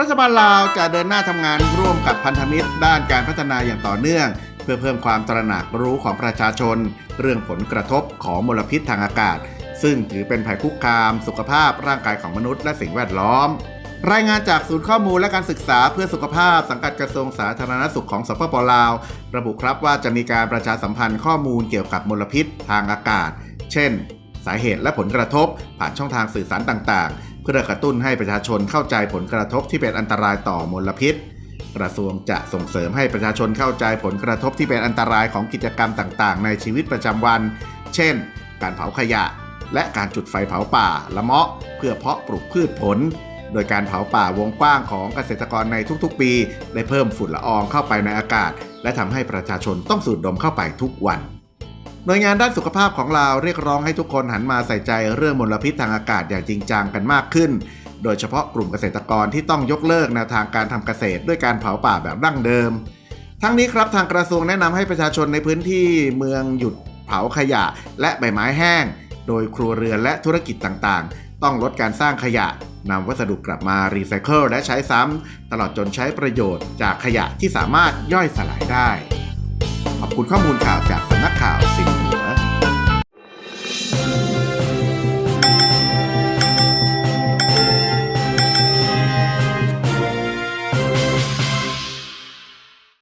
รัฐบาลลาวจะเดินหน้าทำงานร่วมกับพันธมิตร ด้านการพัฒนาอย่างต่อเนื่อง เพื่อเพิ่มความตระหนักรู้ของประชาชน เรื่องผลกระทบของมลพิษทางอากาศ ซึ่งถือเป็นภัยคุกคาม สุขภาพร่างกายของมนุษย์และสิ่งแวดล้อม รายงานจากศูนย์ข้อมูลและการศึกษาเพื่อสุขภาพสังกัดกระทรวงสาธารณสุขของสปปลาว ระบุครับว่าจะมีการประชาสัมพันธ์ข้อมูลเกี่ยวกับมลพิษทางอากาศ เช่น สาเหตุและผลกระทบ ผ่านช่องทางสื่อสารต่างๆ เพื่อกระตุ้นให้ประชาชนเข้าใจผลกระทบที่เป็นอันตรายต่อมลพิษ กระทรวงจะส่งเสริมให้ประชาชนเข้าใจผลกระทบที่เป็นอันตรายของกิจกรรมต่างๆ ในชีวิตประจำวัน เช่น การเผาขยะ และการจุดไฟเผาป่าละเมาะ เพื่อเพาะปลูกพืชผล โดยการเผาป่าวงกว้างของเกษตรกรในทุกๆ ปี ได้เพิ่มฝุ่นละอองเข้าไปในอากาศ และทำให้ประชาชนต้องสูดดมเข้าไปทุกวันหน่วยงานด้านสุขภาพของเราเรียกร้องให้ทุกคนหันมาใส่ใจเรื่องมลพิษทางอากาศอย่างจริงจังกันมากขึ้น โดยเฉพาะกลุ่มเกษตรกรที่ต้องยกเลิกแนวทางการทำเกษตรด้วยการเผาป่าแบบดั้งเดิม ทั้งนี้ครับทางกระทรวงแนะนำให้ประชาชนในพื้นที่เมืองหยุดเผาขยะและใบไม้แห้ง โดยครัวเรือนและธุรกิจต่างๆ ต้องลดการสร้างขยะ นำวัสดุกลับมารีไซเคิลและใช้ซ้ำตลอดจนใช้ประโยชน์จากขยะที่สามารถย่อยสลายได้ ขอบคุณข้อมูลข่าวจากสำนักข่าวสิ่งเหนือ